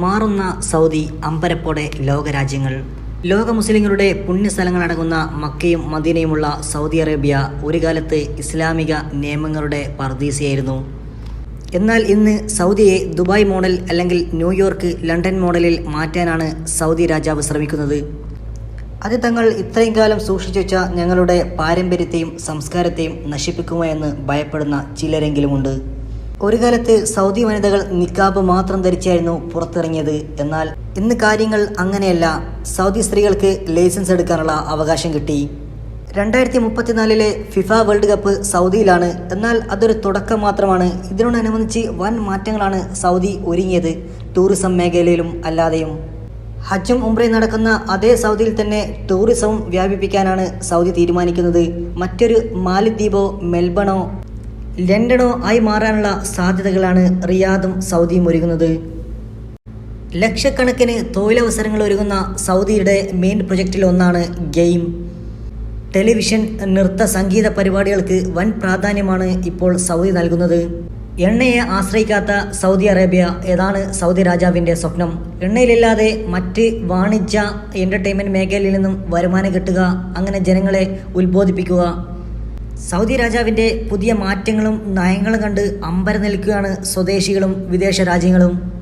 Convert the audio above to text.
മാറുന്ന സൗദി അമ്പരപ്പോടെ ലോകരാജ്യങ്ങൾ. ലോക മുസ്ലിങ്ങളുടെ പുണ്യസ്ഥലങ്ങളടങ്ങുന്ന മക്കയും മദീനയുമുള്ള സൗദി അറേബ്യ ഒരു കാലത്ത് ഇസ്ലാമിക നിയമങ്ങളുടെ പർദീസയായിരുന്നു. എന്നാൽ ഇന്ന് സൗദിയെ ദുബായ് മോഡൽ അല്ലെങ്കിൽ ന്യൂയോർക്ക് ലണ്ടൻ മോഡലിൽ മാറ്റാനാണ് സൗദി രാജാവ് ശ്രമിക്കുന്നത്. അത് തങ്ങൾ ഇത്രയും കാലം സൂക്ഷിച്ചു വെച്ച ഞങ്ങളുടെ പാരമ്പര്യത്തെയും സംസ്കാരത്തെയും നശിപ്പിക്കുമോ എന്ന് ഭയപ്പെടുന്ന ചിലരെങ്കിലുമുണ്ട്. ഒരു കാലത്ത് സൗദി വനിതകൾ നിക്കാബ് മാത്രം ധരിച്ചായിരുന്നു പുറത്തിറങ്ങിയത്. എന്നാൽ ഇന്ന് കാര്യങ്ങൾ അങ്ങനെയല്ല. സൗദി സ്ത്രീകൾക്ക് ലൈസൻസ് എടുക്കാനുള്ള അവകാശം കിട്ടി. രണ്ടായിരത്തി മുപ്പത്തിനാലിലെ ഫിഫ വേൾഡ് കപ്പ് സൗദിയിലാണ്. എന്നാൽ അതൊരു തുടക്കം മാത്രമാണ്. ഇതിനോടനുബന്ധിച്ച് വൻ മാറ്റങ്ങളാണ് സൗദി ഒരുങ്ങിയത് ടൂറിസം മേഖലയിലും അല്ലാതെയും. ഹജ്ജും ഉംറയും നടക്കുന്ന അതേ സൗദിയിൽ തന്നെ ടൂറിസവും വ്യാപിപ്പിക്കാനാണ് സൗദി തീരുമാനിക്കുന്നത്. മറ്റൊരു മാലിദ്വീപോ മെൽബണോ ലണ്ടനോ ആയി മാറാനുള്ള സാധ്യതകളാണ് റിയാദും സൗദിയും ഒരുങ്ങുന്നത്. ലക്ഷക്കണക്കിന് തൊഴിലവസരങ്ങൾ ഒരുങ്ങുന്ന സൗദിയുടെ മെയിൻ പ്രൊജക്റ്റിൽ ഒന്നാണ് ഗെയിം. ടെലിവിഷൻ നൃത്ത സംഗീത പരിപാടികൾക്ക് വൻ പ്രാധാന്യമാണ് ഇപ്പോൾ സൗദി നൽകുന്നത്. എണ്ണയെ ആശ്രയിക്കാത്ത സൗദി അറേബ്യ ഏതാണ് സൗദി രാജാവിന്റെ സ്വപ്നം? എണ്ണയിലില്ലാതെ മറ്റ് വാണിജ്യ എന്റർടൈൻമെന്റ് മേഖലയിൽ നിന്നും വരുമാനം കിട്ടുക അങ്ങനെ ജനങ്ങളെ ഉത്ബോധിപ്പിക്കുക. സൗദി രാജാവിന്റെ പുതിയ മാറ്റങ്ങളും നയങ്ങളും കണ്ട് അമ്പര നിൽക്കുകയാണ് സ്വദേശികളും വിദേശ രാജ്യങ്ങളും.